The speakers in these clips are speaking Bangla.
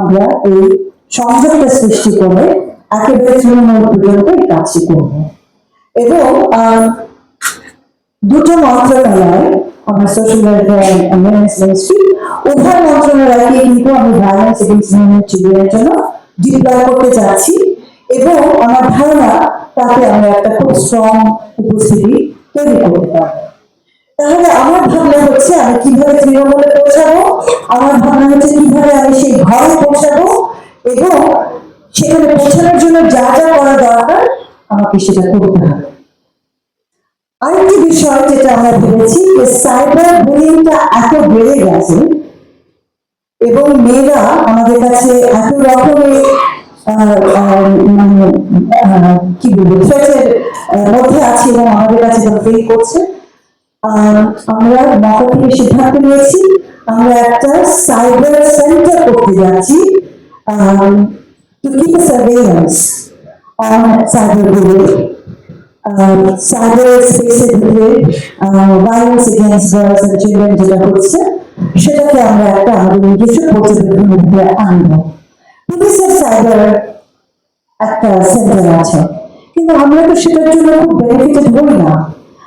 আমরা এই সংযোগটা সৃষ্টি করে একেবারে তৃণমূল পর্যন্ত এই কাজটি করব। এবং দুটো মন্ত্রণালয় সোশ্যাল ওয়েলফেয়ার মিনিস্ট্রি উভয় মন্ত্রণালয়কে কিন্তু আমি ভায়োলেন্স এগেন্স্ট উইমেন চিলড্রেনের জন্য ডিপ্লয় করতে যাচ্ছি এবং আমার ধারণা তাতে আমরা একটা খুব স্ট্রং উপস্থিতি তৈরি করতে পারব। তাহলে আমার ভাবনা হচ্ছে আমি কীভাবে তৃণমূলে পৌঁছাবো? আমার ভাবনা হচ্ছে কীভাবে আমি সেই ঘরে পৌঁছাবো? এবং সেখানে পৌঁছানোর জন্য যা যা করা দরকার আমাকে সেটা করতে হবে। আরেকটি বিষয় যেটা আমরা ভেবেছি যে সাইবার বুলিংটা এত বেড়ে গেছে এবং মেয়েরা আমাদের কাছে এত রকমের মানে কি বলব মধ্যে আছে এবং আমাদের কাছে ফেল করছে। আমরা মকা থেকে সিদ্ধান্ত নিয়েছি। আমরা একটা সাইবার সেন্টার করতে যাচ্ছি। To keep surveillance on cyber bullying cyber স্পেসের ভিতরে violence against girls and children যেটা হচ্ছে, সেটাকে আমরা একটা আমাদের নিজস্ব পর্যবেক্ষণের মধ্যে আনব। পুলিশের সাইবার একটা সেন্টার আছে। কিন্তু আমরা তো সেটার জন্য খুব বেনিফিটেড হই না।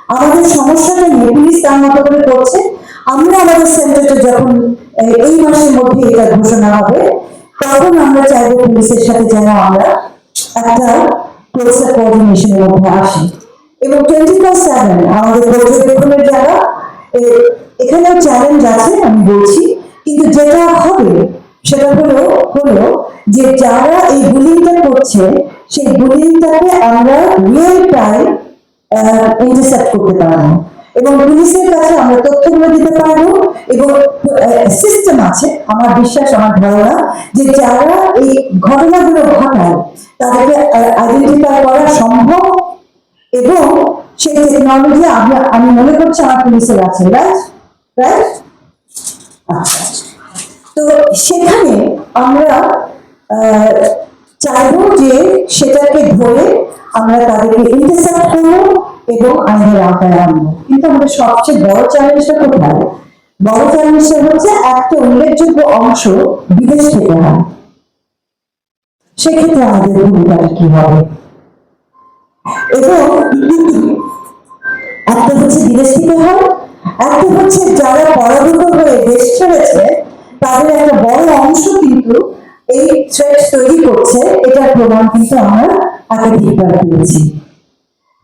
আমাদের সমস্যাটা নিয়ে পুলিশ তার মতো করে করছে। আমরা আমাদের সেন্টারটা যখন, এই- মাসের মধ্যে এটা ঘোষণা হবে, তখন আমরা চাইব পুলিশের সাথে যেন আমরা একটা ক্লোজার কোঅর্ডিনেশনের মধ্যে আসি। এবং টোয়েন্টি ফোর সেভেন আমাদের পর্যবেক্ষণের জায়গা, এ- এখানেও চ্যালেঞ্জ আছে, আমি বলছি, কিন্তু যেটা হবে, সেটা হলো হলো যে যারা এই বুলিংটা করছে, সেই বুলিংটাকে আমরা রিয়েল টাইম ইন্টারসেপ্ট করতে পারব। এবং পুলিশের কাছে আমরা তথ্যগুলো দিতে পারব এবং সিস্টেম আছে, আমার বিশ্বাস, আমার ধারণা, যে যারা এই ঘটনাগুলো ঘটায়, তাদেরকে আইডেন্টিফাই করা সম্ভব এবং সেই টেকনোলজি আমরা, আমি মনে করছি আমার পুলিশের আছে রাইট রাইট আচ্ছা। তো সেখানে আমরা চাইব যে সেটাকে ধরে আমরা তাদেরকে ইন্টারসেপ্ট করব এবং আইনের আওতায় আনব। কিন্তু আমাদের সবচেয়ে বড় চ্যালেঞ্জটা কোথায়? বড় চ্যালেঞ্জটা হচ্ছে একটা উল্লেখযোগ্য অংশ বিদেশ থেকে হয়। সেক্ষেত্রে আমাদের ভূমিকাটা কি হবে? এবং একটা হচ্ছে বিদেশ থেকে হয়, একটা হচ্ছে যারা পরাভূত হয়ে দেশ ছেড়েছে, তাদের একটা বড় অংশ কিন্তু এই থ্রেট তৈরি করছে, এটার প্রমাণ কিন্তু আমরা একাধিকবার পেয়েছি।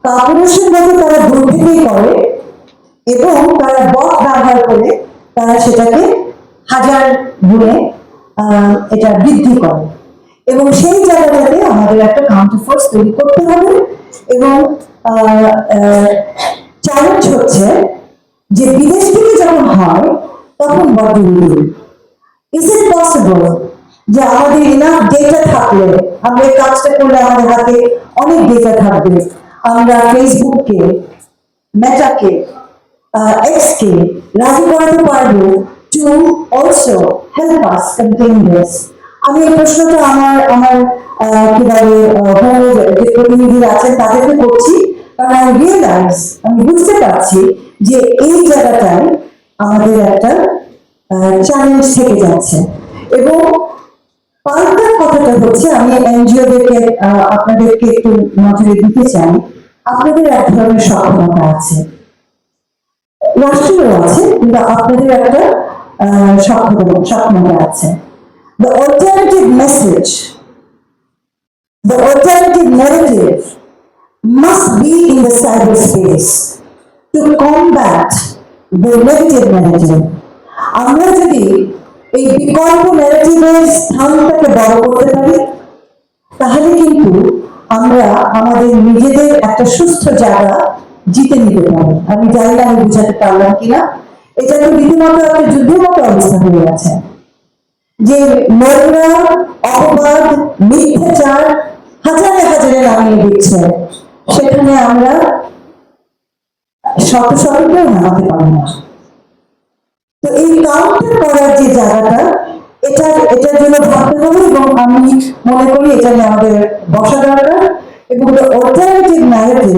কাপুরুষের তারা দূর থেকেই করে এবং তারা বট ব্যবহার করে তারা সেটাকে হাজার গুণে এটা বৃদ্ধি করে। এবং সেই জায়গাটাতে আমাদের একটা কাউন্টার ফোর্স তৈরি করতে হবে এবং চ্যালেঞ্জ হচ্ছে যে বিদেশ থেকে যখন হয়, তখন বড্ড ইজ ইট পসিবল যে আমাদের ইনাফ ডেটা থাকলে, আমরা এই কাজটা করলে আমাদের হাতে অনেক ডেটা থাকবে। আমরা ফেসবুককে মেটাকে এক্সকে রাজি করাতে পারব to also help us contain this আমি এই প্রশ্নটা আমার আমার কি বলে যে প্রতিনিধিরা আছেন তাদেরকে করছি, কারণ আমি রিয়েলাইজ আমি বুঝতে পারছি যে এই জায়গাটায় আমাদের একটা চ্যালেঞ্জ থেকে যাচ্ছে। এবং পাল্টা কথাটা হচ্ছে আমি এনজিওদেরকে আপনাদেরকে একটু নজরে দিতে চাই আপনাদের এক ধরনের সক্ষমতা আছে রাষ্ট্রেরও আছে কিন্তু আপনাদের একটা সক্ষমতা সক্ষমতা আছে the alternative message the alternative narrative must be in the cyberspace to combat the negative narrative আমরা যদি এই বিকল্প ন্যারেটিভের স্থানটাকে বড় করতে পারি, তাহলে কিন্তু আমরা আমাদের নিজেদের একটা সুস্থ জায়গা জিতে নিতে পারি আমি জানি আমি বুঝাতে পারলাম কিনা। এটা তো রীতিমতো একটা যুদ্ধের মতো অবস্থা হয়ে গেছে। যে নোংরা অপবাদ, মিথ্যাচার হাজারে হাজারে নামিয়ে দিচ্ছে। সেখানে আমরা শত শতকেও নামাতে পারি না। তো এই কাউন্টার করার যে জায়গাটা এটা এটার জন্য ভাবতে হবে এবং আমি মনে করি এটা নিয়ে আমাদের বসা দরকার এবং অল্টারনেটিভ ন্যারেটিভ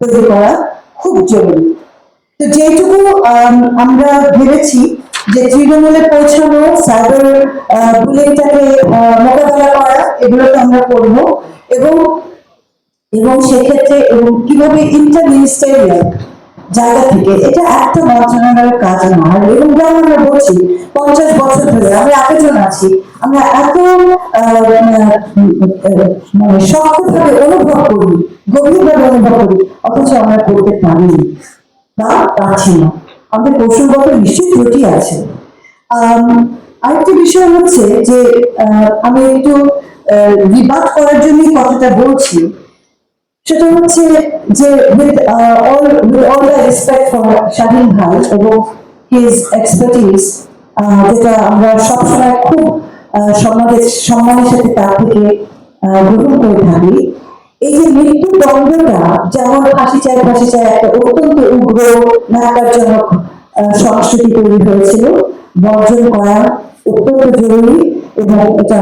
তৈরি করা খুব জরুরি। তো যেটুকু আম, আমরা ভেবেছি যে তৃণমূলে পৌঁছানো সাইবার বুলিংটাকে মোকাবেলা করা এগুলো আমরা করব এবং এবং সেক্ষেত্রে এবং কীভাবে ইন্টার মিনিস্টারিয়াল জায়গা থেকে। এটা একটা মন্ত্রণালয়ের কাজ না আর এবং যেমন আমরা বলছি পঞ্চাশ বছর ধরে আমরা এতজন আছি আমরা এত মানে শক্তভাবে অনুভব করি গভীরভাবে অনুভব করি অথচ আমরা করতে পারিনি বা পারছি না। আমাদের কৌশলগত নিশ্চয়ই ত্রুটি আছে। আম, আরেকটা বিষয় হচ্ছে যে আমি একটু বিবাদ করার জন্যই কথাটা বলছি। সেটা হচ্ছে যে uh, all with all the respect for Shahin ভাই এবং his expertise uh, যেটা আমরা সবসময় খুব uh, সম্মানের সম্মানের সাথে তার থেকে uh, গ্রহণ করে থাকি এই যে মৃত্যু দণ্ডটা যেমন ফাঁসি চায় ফাঁসি চায় একটা অত্যন্ত উগ্র ন্যাকারজনক আহ, সংস্কৃতি তৈরি হয়েছিল বর্জন করা অত্যন্ত জরুরি এবং এটা